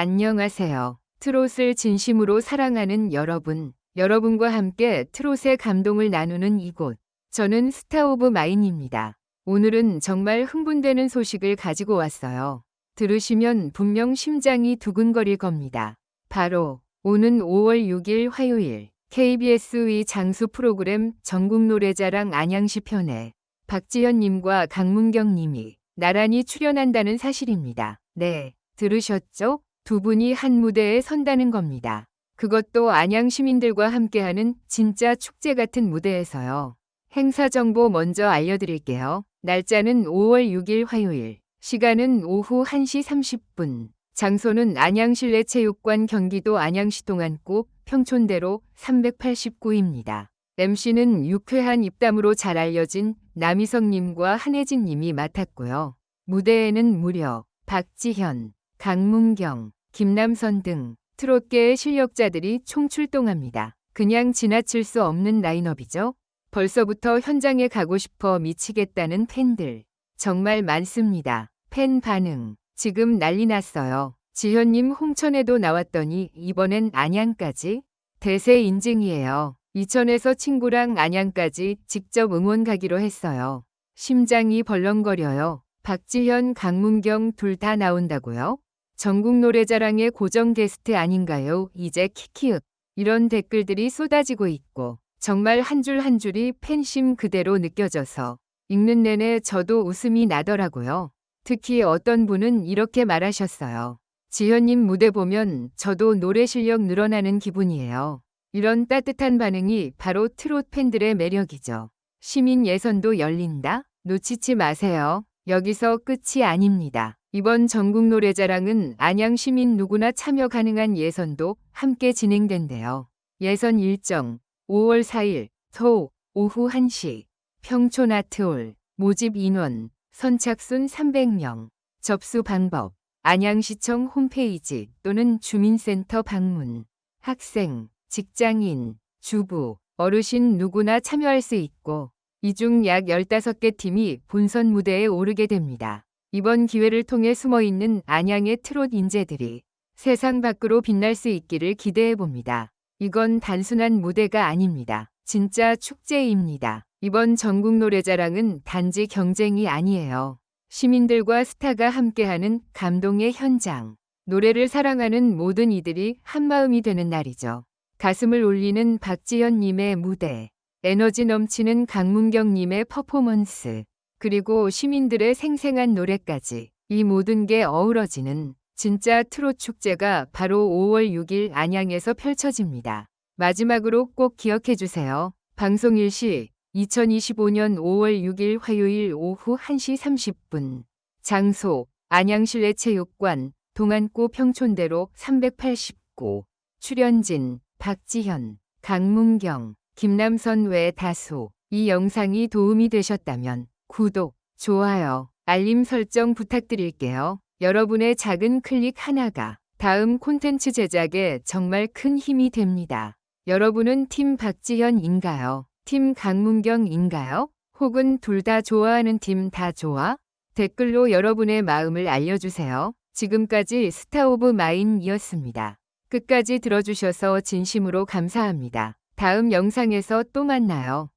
안녕하세요. 트롯을 진심으로 사랑하는 여러분, 여러분과 함께 트롯의 감동을 나누는 이곳. 저는 스타 오브 마인입니다. 오늘은 정말 흥분되는 소식을 가지고 왔어요. 들으시면 분명 심장이 두근거릴 겁니다. 바로 오는 5월 6일 화요일 KBS의 장수 프로그램 전국 노래자랑 안양시 편에 박지현님과 강문경님이 나란히 출연한다는 사실입니다. 네, 들으셨죠? 두 분이 한 무대에 선다는 겁니다. 그것도 안양 시민들과 함께하는 진짜 축제 같은 무대에서요. 행사 정보 먼저 알려드릴게요. 날짜는 5월 6일 화요일, 시간은 오후 1시 30분, 장소는 안양실내체육관 경기도 안양시 동안구 평촌대로 389입니다. MC는 유쾌한 입담으로 잘 알려진 남희성님과 한혜진님이 맡았고요. 무대에는 무려 박지현, 강문경, 김남선 등 트롯계의 실력자들이 총출동합니다. 그냥 지나칠 수 없는 라인업이죠. 벌써부터 현장에 가고 싶어 미치겠다는 팬들 정말 많습니다. 팬 반응 지금 난리 났어요. 지현님 홍천에도 나왔더니 이번엔 안양까지 대세 인증이에요. 이천에서 친구랑 안양까지 직접 응원 가기로 했어요. 심장이 벌렁거려요. 박지현, 강문경 둘 다 나온다고요? 전국 노래자랑의 고정 게스트 아닌가요? 이제 키키윽. 이런 댓글들이 쏟아지고 있고 정말 한줄한 줄이 팬심 그대로 느껴져서 읽는 내내 저도 웃음이 나더라고요. 특히 어떤 분은 이렇게 말하셨어요. 지현님 무대 보면 저도 노래 실력 늘어나는 기분이에요. 이런 따뜻한 반응이 바로 트롯 팬들의 매력이죠. 시민 예선도 열린다? 놓치지 마세요. 여기서 끝이 아닙니다. 이번 전국 노래자랑은 안양 시민 누구나 참여 가능한 예선도 함께 진행된대요. 예선 일정 5월 4일 토 오후 1시 평촌 아트홀 모집 인원 선착순 300명 접수 방법 안양시청 홈페이지 또는 주민센터 방문 학생, 직장인, 주부, 어르신 누구나 참여할 수 있고 이 중 약 15개 팀이 본선 무대에 오르게 됩니다. 이번 기회를 통해 숨어 있는 안양의 트롯 인재들이 세상 밖으로 빛날 수 있기를 기대해 봅니다. 이건 단순한 무대가 아닙니다. 진짜 축제입니다. 이번 전국 노래자랑은 단지 경쟁이 아니에요. 시민들과 스타가 함께하는 감동의 현장. 노래를 사랑하는 모든 이들이 한마음이 되는 날이죠. 가슴을 울리는 박지현님의 무대, 에너지 넘치는 강문경님의 퍼포먼스, 그리고 시민들의 생생한 노래까지 이 모든 게 어우러지는 진짜 트롯 축제가 바로 5월 6일 안양에서 펼쳐집니다. 마지막으로 꼭 기억해 주세요. 방송 일시 2025년 5월 6일 화요일 오후 1시 30분. 장소 안양실내 체육관 동안구 평촌대로 389. 출연진 박지현, 강문경, 김남선 외 다수. 이 영상이 도움이 되셨다면 구독, 좋아요, 알림 설정 부탁드릴게요. 여러분의 작은 클릭 하나가 다음 콘텐츠 제작에 정말 큰 힘이 됩니다. 여러분은 팀 박지현인가요? 팀 강문경인가요? 혹은 둘 다 좋아하는 팀 다 좋아? 댓글로 여러분의 마음을 알려주세요. 지금까지 스타 오브 마인이었습니다. 끝까지 들어주셔서 진심으로 감사합니다. 다음 영상에서 또 만나요.